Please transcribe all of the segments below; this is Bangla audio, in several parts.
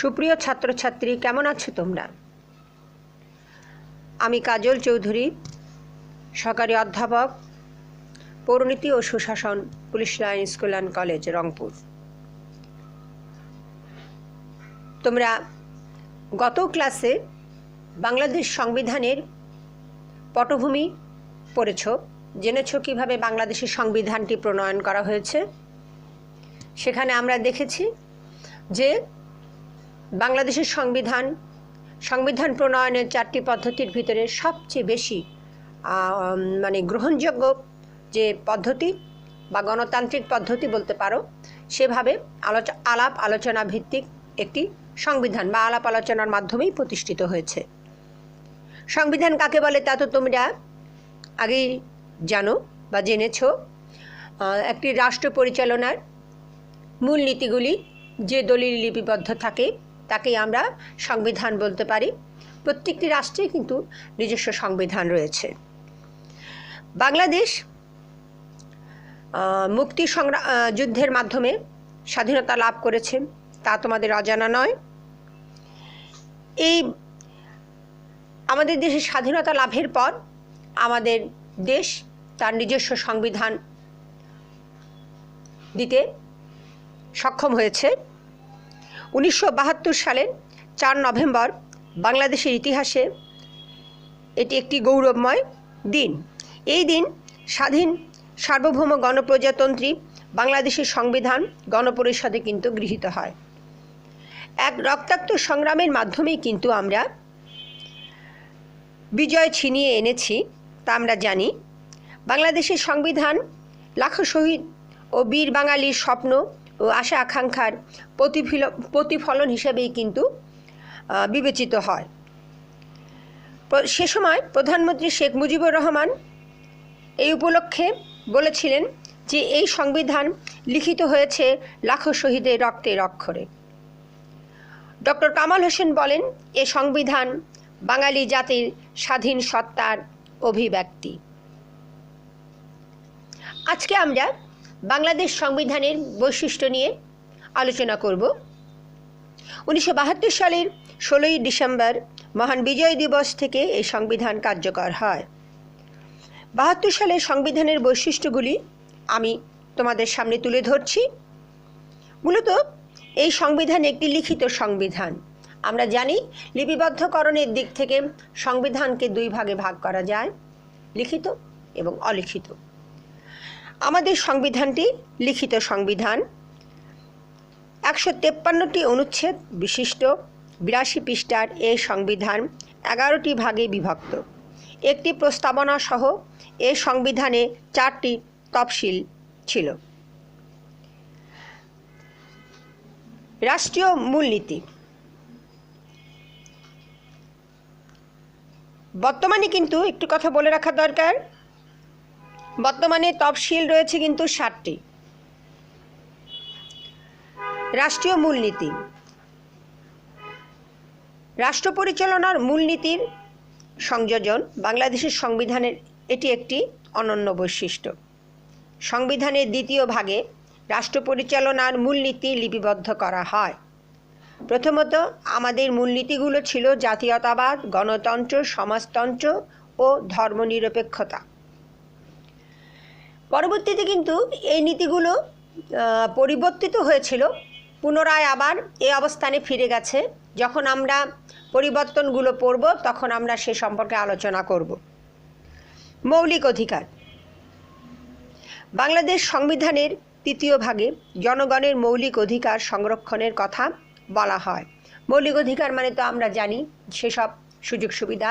সুপ্রিয় ছাত্রছাত্রী, কেমন আছো তোমরা? আমি কাজল চৌধুরী সরকারি অধ্যাপক, পৌরনীতি ও সুশাসন, police line school and college, Rangpur. তোমরা গত ক্লাসে বাংলাদেশ সংবিধানের পটভূমি পড়েছ, জেনেছ কীভাবে বাংলাদেশের সংবিধানটি প্রণয়ন করা হয়েছে। সেখানে আমরা দেখেছি যে বাংলাদেশের সংবিধান সংবিধান প্রণয়নের চারটি পদ্ধতির ভিতরে সবচেয়ে বেশি মানে গ্রহণযোগ্য যে পদ্ধতি বা গণতান্ত্রিক পদ্ধতি বলতে পারো, সেভাবে আলোচ, আলাপ আলোচনা ভিত্তিক একটি সংবিধান বা আলাপ আলোচনার মাধ্যমেই প্রতিষ্ঠিত হয়েছে। সংবিধান কাকে বলে তা তো তোমরা আগেই জানো বা জেনেছো। একটি রাষ্ট্র পরিচালনার মূল নীতিগুলি যে দলিল লিপিবদ্ধ থাকে তাকেই আমরা সংবিধান বলতে পারি। প্রত্যেকটি রাষ্ট্রে কিন্তু নিজস্ব সংবিধান রয়েছে। বাংলাদেশ মুক্তি সংগ্রাম যুদ্ধের মাধ্যমে স্বাধীনতা লাভ করেছে, তা তোমাদের অজানা নয়। এই আমাদের দেশের স্বাধীনতা লাভের পর আমাদের দেশ তার নিজস্ব সংবিধান দিতে সক্ষম হয়েছে। উনিশশো বাহাত্তর সালের চার নভেম্বর বাংলাদেশের ইতিহাসে এটি একটি গৌরবময় দিন। এই দিন স্বাধীন সার্বভৌম গণপ্রজাতন্ত্রী বাংলাদেশের সংবিধান গণপরিষদে কিন্তু গৃহীত হয়। এক রক্তাক্ত সংগ্রামের মাধ্যমেই কিন্তু আমরা বিজয় ছিনিয়ে এনেছি তা আমরা জানি। বাংলাদেশের সংবিধান লাখো শহীদ ও বীর বাঙালির স্বপ্ন আশা আকাঙ্ক্ষার প্রতিফল, প্রতিফলন হিসেবেই কিন্তু বিবেচিত হয়। সে সময় প্রধানমন্ত্রী শেখ মুজিবুর রহমান এই উপলক্ষে বলেছিলেন যে এই সংবিধান লিখিত হয়েছে লাখো শহীদের রক্তের অক্ষরে। ডক্টর কামাল হোসেন বলেন, এ সংবিধান বাঙালি জাতির স্বাধীন সত্তার অভিব্যক্তি। আজকে আমরা বাংলাদেশ সংবিধানের বৈশিষ্ট্য নিয়ে আলোচনা করব। উনিশশো বাহাত্তর সালের ষোলোই ডিসেম্বর মহান বিজয় দিবস থেকে এই সংবিধান কার্যকর হয়। বাহাত্তর সালের সংবিধানের বৈশিষ্ট্যগুলি আমি তোমাদের সামনে তুলে ধরছি। মূলত এই সংবিধান একটি লিখিত সংবিধান। আমরা জানি লিপিবদ্ধকরণের দিক থেকে সংবিধানকে দুই ভাগে ভাগ করা যায়, লিখিত এবং অলিখিত। আমাদের সংবিধানটি লিখিত সংবিধান। একশো তেপ্পান্নটি অনুচ্ছেদ বিশিষ্ট, বিরাশি পৃষ্ঠার এই সংবিধান এগারোটি ভাগে বিভক্ত। একটি প্রস্তাবনা সহ এই সংবিধানে চারটি তফসিল ছিল। রাষ্ট্রীয় মূলনীতি। বর্তমানে কিন্তু একটু কথা বলে রাখা দরকার বর্তমানে তফসিল রয়েছে কিন্তু ষাটটি রাষ্ট্রীয় মূলনীতি। রাষ্ট্র পরিচালনার মূলনীতির সংযোজন বাংলাদেশের সংবিধানের এটি একটি অনন্য বৈশিষ্ট্য। সংবিধানের দ্বিতীয় ভাগে রাষ্ট্র পরিচালনার মূলনীতি লিপিবদ্ধ করা হয়। প্রথমত, আমাদের মূলনীতিগুলো ছিল জাতীয়তাবাদ, গণতন্ত্র, সমাজতন্ত্র ও ধর্মনিরপেক্ষতা। পরবর্তীতে কিন্তু এই নীতিগুলো পরিবর্তিত হয়েছিল। পুনরায় আবার এই অবস্থানে ফিরে গেছে। যখন আমরা পরিবর্তনগুলো পড়ব, তখন আমরা সে সম্পর্কে আলোচনা করব। মৌলিক অধিকার। বাংলাদেশ সংবিধানের তৃতীয় ভাগে জনগণের মৌলিক অধিকার সংরক্ষণের কথা বলা হয়। মৌলিক অধিকার মানে তো আমরা জানি সেসব সুযোগ সুবিধা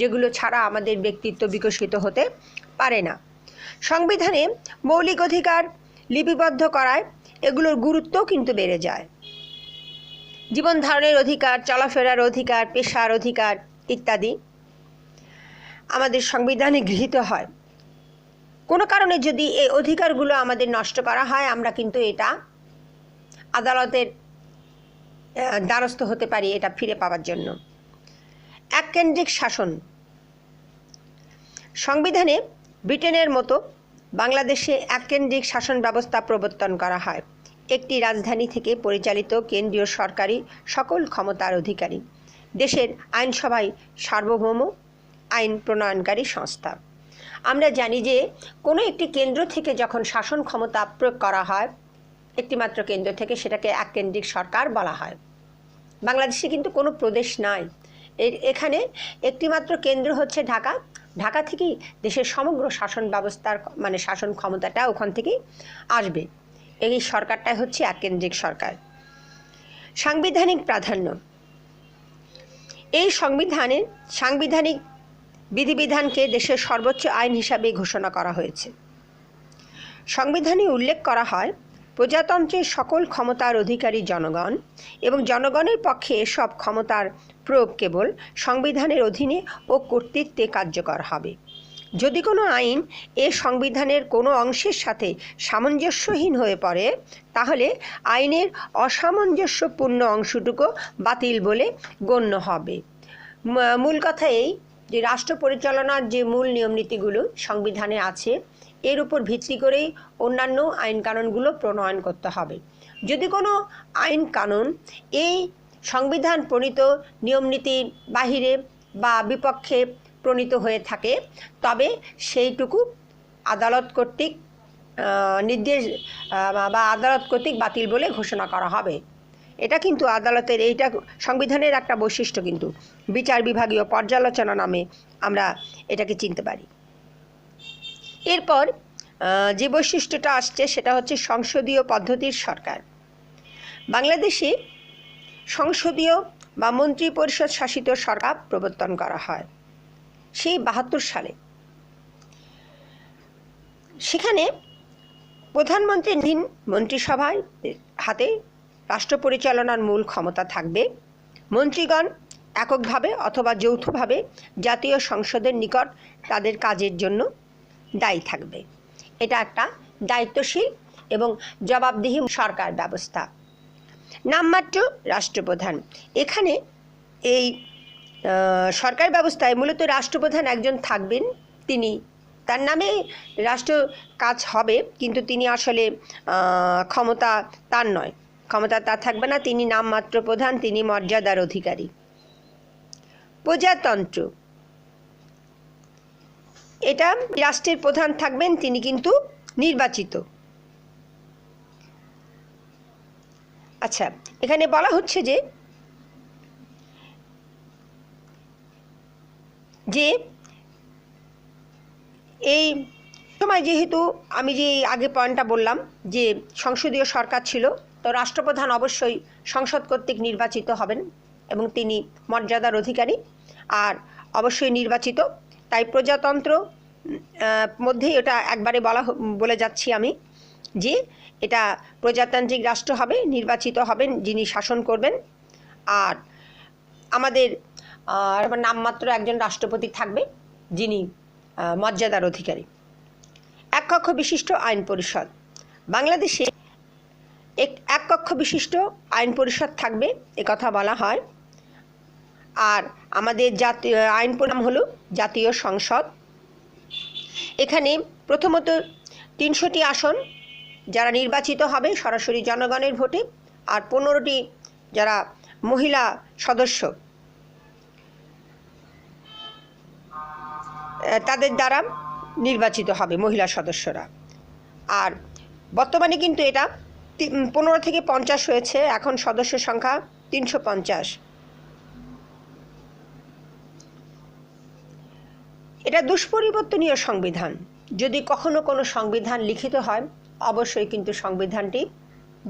যেগুলো ছাড়া আমাদের ব্যক্তিত্ব বিকশিত হতে পারে না। সংবিধানে মৌলিক অধিকার লিপিবদ্ধ করায় এগুলোর গুরুত্বও কিন্তু বেড়ে যায়। জীবন ধারণের অধিকার, চলাফেরার অধিকার, পেশার অধিকার ইত্যাদি আমাদের সংবিধানে গৃহীত হয়। কোনো কারণে যদি এই অধিকারগুলো আমাদের নষ্ট করা হয়, আমরা কিন্তু এটা আদালতের দ্বারস্থ হতে পারি এটা ফিরে পাওয়ার জন্য। এককেন্দ্রিক শাসন। সংবিধানে ব্রিটেনের মতো বাংলাদেশে এককেন্দ্রিক শাসন ব্যবস্থা প্রবর্তন করা হয়। একটি রাজধানী থেকে পরিচালিত কেন্দ্রীয় সরকারি সকল ক্ষমতার অধিকারী। দেশের আইনসভায় সার্বভৌম আইন প্রণয়নকারী সংস্থা। আমরা জানি যে কোনো একটি কেন্দ্র থেকে যখন শাসন ক্ষমতা প্রয়োগ করা হয়, একটিমাত্র কেন্দ্র থেকে সেটাকে এককেন্দ্রিক সরকার বলা হয়। বাংলাদেশে কিন্তু কোনো প্রদেশ নাই। এখানে একটিমাত্র কেন্দ্র হচ্ছে ঢাকা ঢাকা থেকেই দেশের সমগ্র শাসন ব্যবস্থার মানে শাসন ক্ষমতাটা ওখান থেকেই আসবে। এই সরকারটাই হচ্ছে এককেন্দ্রিক সরকার। সাংবিধানিক প্রাধান্য। এই সংবিধানের সাংবিধানিক বিধিবিধানকে দেশের সর্বোচ্চ আইন হিসাবে ঘোষণা করা হয়েছে। সংবিধানে উল্লেখ করা হয় প্রজাতন্ত্রের সকল ক্ষমতার অধিকারী জনগণ এবং জনগণের পক্ষে এসব ক্ষমতার প্রয়োগ কেবল সংবিধানের অধীনে ও কর্তৃত্বে কার্যকর হবে। যদি কোনো আইন এ সংবিধানের কোনো অংশের সাথে সামঞ্জস্যহীন হয়ে পড়ে, তাহলে আইনের অসামঞ্জস্যপূর্ণ অংশটুকু বাতিল বলে গণ্য হবে। মূল কথা এই যে রাষ্ট্র পরিচালনার যে মূল নিয়মনীতিগুলো সংবিধানে আছে এর উপর ভিত্তি করেই অন্যান্য আইন কানুনগুলো প্রণয়ন করতে হবে। যদি কোনো আইন কানুন এই সংবিধান প্রণীত নিয়মনীতির বাহিরে বা বিপক্ষে প্রণীত হয়ে থাকে, তবে সেইটুকু আদালত কর্তৃক নির্দেশ বা আদালত কর্তৃক বাতিল বলে ঘোষণা করা হবে। এটা কিন্তু আদালতের এইটা সংবিধানের একটা বৈশিষ্ট্য কিন্তু। বিচার বিভাগীয় পর্যালোচনা নামে আমরা এটাকে চিনতে পারি। এরপর যে বৈশিষ্ট্যটা আসছে সেটা হচ্ছে সংসদীয় পদ্ধতির সরকার। বাংলাদেশে সংসদীয় বা মন্ত্রী পরিষদ শাসিত সরকার প্রবর্তন করা হয় সেই বাহাত্তর সালে। সেখানে প্রধানমন্ত্রীর দিন মন্ত্রিসভায় হাতে রাষ্ট্র পরিচালনার মূল ক্ষমতা থাকবে মন্ত্রীগণ এককভাবে অথবা যৌথভাবে জাতীয় সংসদের নিকট তাদের কাজের জন্য দায়ী থাকবে। এটা একটা দায়িত্বশীল এবং জবাবদিহি সরকার ব্যবস্থা। নামমাত্র রাষ্ট্রপ্রধান। এখানে এই সরকার ব্যবস্থায় মূলত রাষ্ট্রপ্রধান একজন থাকবেন তিনি। তার নামে রাষ্ট্র কাজ হবে, কিন্তু তিনি আসলে ক্ষমতা তার নয়। ক্ষমতা তার থাকবে না, তিনি নামমাত্র প্রধান, তিনি মর্যাদার অধিকারী। প্রজাতন্ত্র। এটা রাষ্ট্রের প্রধান থাকবেন, তিনি কিন্তু নির্বাচিত। আচ্ছা এখানে বলা হচ্ছে যে যে এই সময় যেহেতু আমি যে আগে পয়েন্টটা বললাম যে সংসদীয় সরকার ছিল, তো রাষ্ট্রপ্রধান অবশ্যই সংসদ কর্তৃক নির্বাচিত হবেন এবং তিনি মর্যাদার অধিকারী। আর অবশ্যই নির্বাচিত তাই প্রজাতন্ত্র মধ্যেই এটা একবারে বলা বলে যাচ্ছি আমি যে এটা প্রজাতান্ত্রিক রাষ্ট্র হবে, নির্বাচিত হবেন যিনি শাসন করবেন। আর আমাদের নামমাত্র একজন রাষ্ট্রপতি থাকবে যিনি মর্যাদার অধিকারী। এক কক্ষ বিশিষ্ট আইন পরিষদ। বাংলাদেশে এক এক কক্ষ বিশিষ্ট আইন পরিষদ থাকবে কথা বলা হয়। আর আমাদের জাতীয় আইন নাম হলো জাতীয় সংসদ। এখানে প্রথমত তিনশোটি আসন যারা নির্বাচিত হবে সরাসরি জনগণের ভোটে আর পনেরোটি যারা মহিলা সদস্য। তাদের দ্বারা নির্বাচিত হবে মহিলা সদস্যরা। আর বর্তমানে কিন্তু এটা পনেরো থেকে পঞ্চাশ হয়েছে, এখন সদস্য সংখ্যা তিনশো পঞ্চাশ। এটা দুষ্পরিবর্তনীয় সংবিধান। যদি কখনো কোনো সংবিধান লিখিত হয়, অবশ্যই কিন্তু সংবিধানটি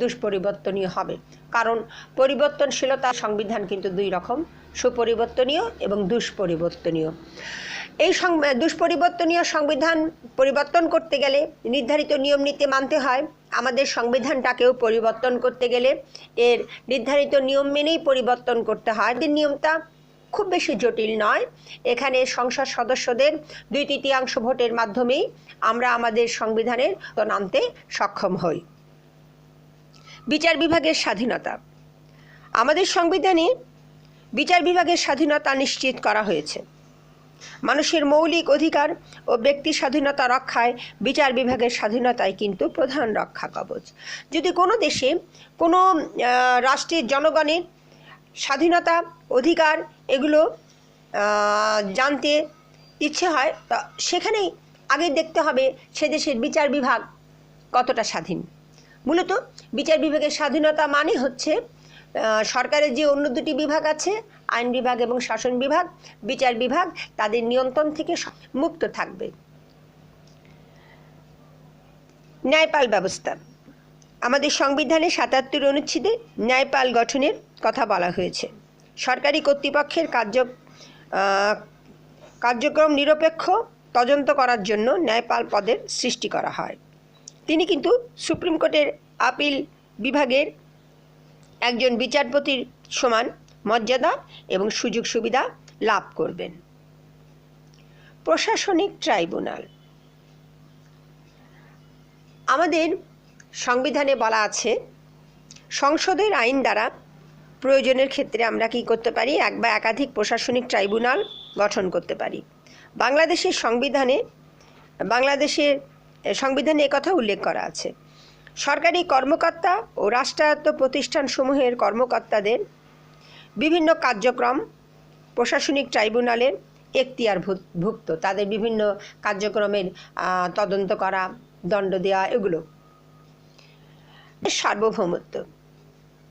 দুষ্পরিবর্তনীয় হবে। কারণ পরিবর্তনশীলতা সংবিধান কিন্তু দুই রকম, সুপরিবর্তনীয় এবং দুষ্পরিবর্তনীয়। এই দুষ্পরিবর্তনীয় সংবিধান পরিবর্তন করতে গেলে নির্ধারিত নিয়ম নীতি মানতে হয়। আমাদের সংবিধানটাকেও পরিবর্তন করতে গেলে এর নির্ধারিত নিয়ম মেনেই পরিবর্তন করতে হয়। নিয়মটা খুব বেশি জটিল নয়। এখানে সংসদ সদস্যদের দুই তৃতীয়াংশ ভোটের মাধ্যমেই আমরা আমাদের সংবিধানের তো আনতে সক্ষম হই। বিচার বিভাগের স্বাধীনতা। আমাদের সংবিধানে বিচার বিভাগের স্বাধীনতা নিশ্চিত করা হয়েছে। মানুষের মৌলিক অধিকার ও ব্যক্তি স্বাধীনতা রক্ষায় বিচার বিভাগের স্বাধীনতাই কিন্তু প্রধান রক্ষা কবচ। যদি কোনো দেশে কোনো রাষ্ট্রের জনগণের স্বাধীনতা, অধিকার এগুলো জানতে ইচ্ছে হয়। তা সেখানেই আগে দেখতে হবে সে দেশের বিচার বিভাগ কতটা স্বাধীন। মূলত বিচার বিভাগের স্বাধীনতা মানে হচ্ছে সরকারের যে অন্য দুটি বিভাগ আছে, আইন বিভাগ এবং শাসন বিভাগ, বিচার বিভাগ, তাদের নিয়ন্ত্রণ থেকে মুক্ত থাকবে। ন্যায়পাল ব্যবস্থা। আমাদের সংবিধানে সাতাত্তর অনুচ্ছেদে ন্যায়পাল গঠনের কথা বলা হয়েছে। সরকারি কর্তৃপক্ষের কার্য কার্যক্রম নিরপেক্ষ তদন্ত করার জন্য ন্যায়পাল পদের সৃষ্টি করা হয়। তিনি কিন্তু সুপ্রিম কোর্টের আপিল বিভাগের একজন বিচারপতির সমান মর্যাদা এবং সুযোগ সুবিধা লাভ করবেন। প্রশাসনিক ট্রাইব্যুনাল। আমাদের সংবিধানে বলা আছে, সংসদের আইন দ্বারা প্রয়োজনের ক্ষেত্রে আমরা কি করতে পারি? এক বা একাধিক প্রশাসনিক ট্রাইব্যুনাল গঠন করতে পারি। বাংলাদেশের সংবিধানে বাংলাদেশের, সংবিধানে একথা উল্লেখ করা আছে। সরকারি কর্মকর্তা ও রাষ্ট্রায়ত্ত প্রতিষ্ঠানসমূহের কর্মকর্তাদের বিভিন্ন কার্যক্রম প্রশাসনিক ট্রাইব্যুনালের এখতিয়ার ভু- ভুক্ত তাদের বিভিন্ন কার্যক্রমের তদন্ত করা, দণ্ড দেওয়া, এগুলো। সার্বভৌমত্ব।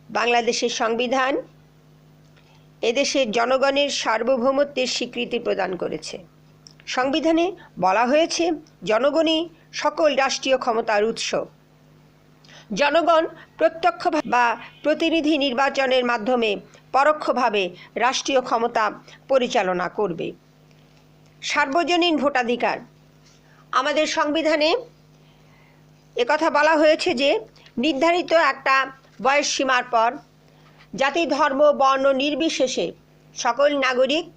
বাংলাদেশের সংবিধান এদেশের জনগণের সার্বভৌমত্বের স্বীকৃতি প্রদান করেছে। সংবিধানে বলা হয়েছে, জনগণই সকল রাষ্ট্রীয় ক্ষমতার উৎস। জনগণ প্রত্যক্ষ বা প্রতিনিধি নির্বাচনের মাধ্যমে পরোক্ষভাবে রাষ্ট্রীয় ক্ষমতা পরিচালনা করবে। সার্বজনীন ভোটাধিকার। আমাদের সংবিধানে একথা বলা হয়েছে যে নির্ধারিত একটা বয়স সীমার পর জাতি, ধর্ম, বর্ণ নির্বিশেষে সকল নাগরিক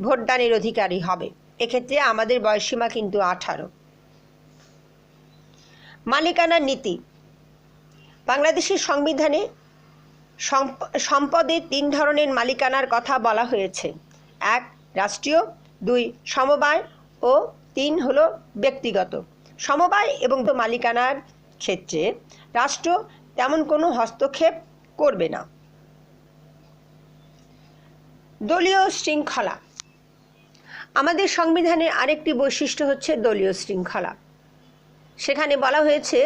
ভোটদানের অধিকারী হবে। এক্ষেত্রে আমাদের বয়সসীমা কিন্তু আঠারো। মালিকানার নীতি। বাংলাদেশের সংবিধানে সম্প- সম্পদের তিন ধরনের মালিকানার কথা বলা হয়েছে। এক, রাষ্ট্রীয়, দুই, সমবায় ও তিন হলো ব্যক্তিগত। সমবায় এবং মালিকানার ক্ষেত্রে রাষ্ট্র তেমন কোনো হস্তক্ষেপ করবে না। দলীয় শৃঙ্খলা। আমাদের সংবিধানের আরেকটি বৈশিষ্ট্য হচ্ছে দলীয় শৃঙ্খলা। সেখানে বলা হয়েছে,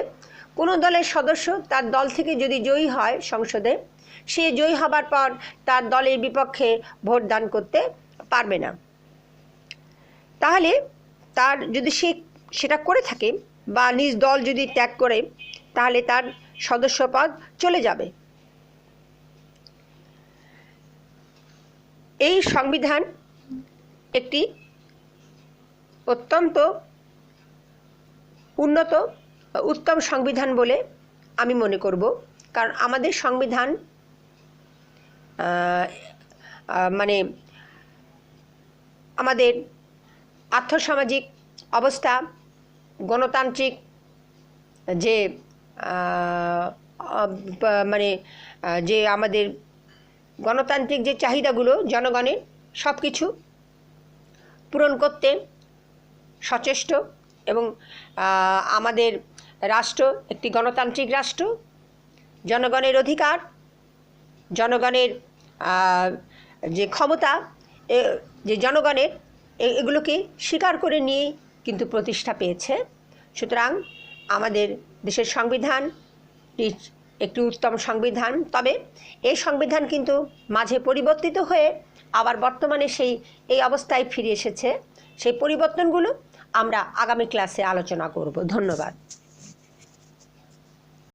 কোনো দলের সদস্য তার দল থেকে যদি জয়ী হয় সংসদে, সে জয়ী হবার পর তার দলের বিপক্ষে ভোট দান করতে পারবে না। তাহলে তার যদি সে সেটা করে থাকে বা নিজ দল যদি ত্যাগ করে, তাহলে তার সদস্যপদ চলে যাবে। এই সংবিধান একটি অত্যন্ত উন্নত, উত্তম সংবিধান বলে আমি মনে করব। কারণ আমাদের সংবিধান মানে আমাদের আর্থসামাজিক অবস্থা গণতান্ত্রিক যে মানে যে আমাদের গণতান্ত্রিক যে চাহিদাগুলো জনগণের সব কিছু পূরণ করতে সচেষ্ট এবং আমাদের রাষ্ট্র একটি গণতান্ত্রিক রাষ্ট্র, জনগণের অধিকার, জনগণের যে ক্ষমতা যে জনগণের এগুলোকে স্বীকার করে নিয়ে কিন্তু প্রতিষ্ঠা পেয়েছে। সুতরাং আমাদের দেশের সংবিধান একটি উত্তম সংবিধান। তবে এই সংবিধান কিন্তু মাঝে পরিবর্তিত হয়ে আবার বর্তমানে সেই, এই অবস্থায় ফিরে এসেছে। সেই পরিবর্তনগুলো আমরা আগামী ক্লাসে আলোচনা করব। ধন্যবাদ।